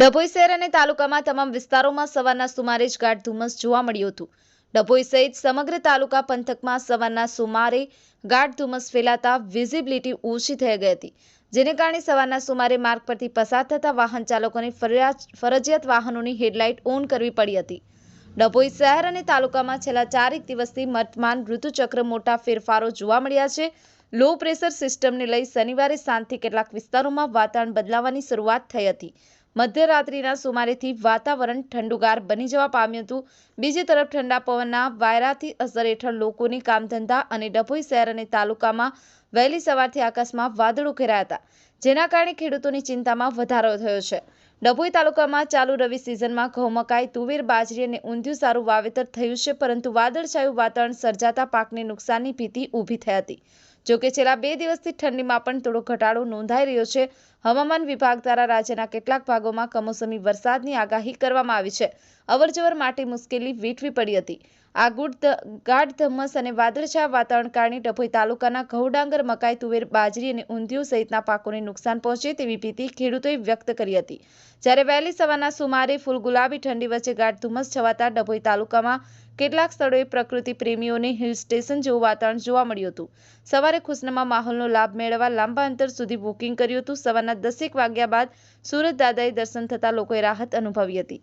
ડભોઈ શહેર અને તાલુકામાં તમામ વિસ્તારોમાં સવારના સુમારે જ ગાઢ ધુમ્મસ જોવા મળ્યું હતું. ડભોઈ સહિત સમગ્ર તાલુકા પંથકમાં સવારના સુમારે ગાઢ ધુમ્મસ ફેલાતા વિઝિબિલિટી ઓછી થઈ ગઈ હતી, જેને કારણે સવારના સુમારે માર્ગ પરથી પસાર થતા વાહન ચાલકોને ફરજિયાત વાહનોની હેડલાઇટ ઓન કરવી પડી હતી. ડભોઈ શહેર અને તાલુકામાં છેલ્લા ચારેક દિવસથી વર્તમાન ઋતુચક્ર મોટા ફેરફારો જોવા મળ્યા છે. લો પ્રેશર સિસ્ટમને લઈ શનિવારે સાંજથી કેટલાક વિસ્તારોમાં વાતાવરણ બદલાવાની શરૂઆત થઈ હતી. મધ્યરાત્રિના સુમારેથી વાતાવરણ ઠંડુગાર બની જવા પામ્યું હતું. બીજી તરફ ઠંડા પવનના વાયરાથી અસર હેઠળ લોકોની કામધંધા અને ડભોઈ શહેર અને તાલુકામાં વહેલી સવારથી આકાશમાં વાદળો ઘેરાયા હતા, જેના કારણે ખેડૂતોની ચિંતામાં વધારો થયો છે. ડભોઈ તાલુકામાં ચાલુ રવિ સિઝનમાં ઘઉં મકાઈ, તુવેર, બાજરી અને ઊંધિયું સારું વાવેતર થયું છે, પરંતુ વાદળછાયું વાતાવરણ સર્જાતા પાકને નુકસાનની ભીતિ ઊભી થઈ હતી. જોકે છેલ્લા બે દિવસથી ઠંડીમાં પણ થોડો ઘટાડો નોંધાઈ રહ્યો છે. હવામાન વિભાગ દ્વારા રાજ્યના કેટલાક ભાગોમાં કમોસમી વરસાદની આગાહી કરવામાં આવી છે. અવરજવર માટે મુશ્કેલી વેઠવી પડી હતી. આ ગુડ ગાઢ ધમ્મસ અને વાદળછાયા વાતાવરણ કારણે ડભોઈ તાલુકાના ઘઉં ડાંગર મકાઈ, તુવેર, બાજરી અને ઊંધિયું સહિતના પાકોને નુકસાન પહોંચે તેવી ભીતિ ખેડૂતોએ વ્યક્ત કરી હતી. જ્યારે વહેલી સવારના સુમારે ફૂલ ગુલાબી ઠંડી વચ્ચે ગાઢ ધુમ્મસ છવાતા ડભોઈ તાલુકામાં કેટલાક સ્થળોએ પ્રકૃતિ પ્રેમીઓને હિલ સ્ટેશન જેવું વાતાવરણ જોવા મળ્યું હતું. સવારે ખુશનમાં માહોલનો લાભ મેળવવા લાંબા અંતર સુધી બુકિંગ કર્યું હતું. સવારના દસેક વાગ્યા બાદ સુરત દાદાએ દર્શન થતાં લોકોએ રાહત અનુભવી હતી.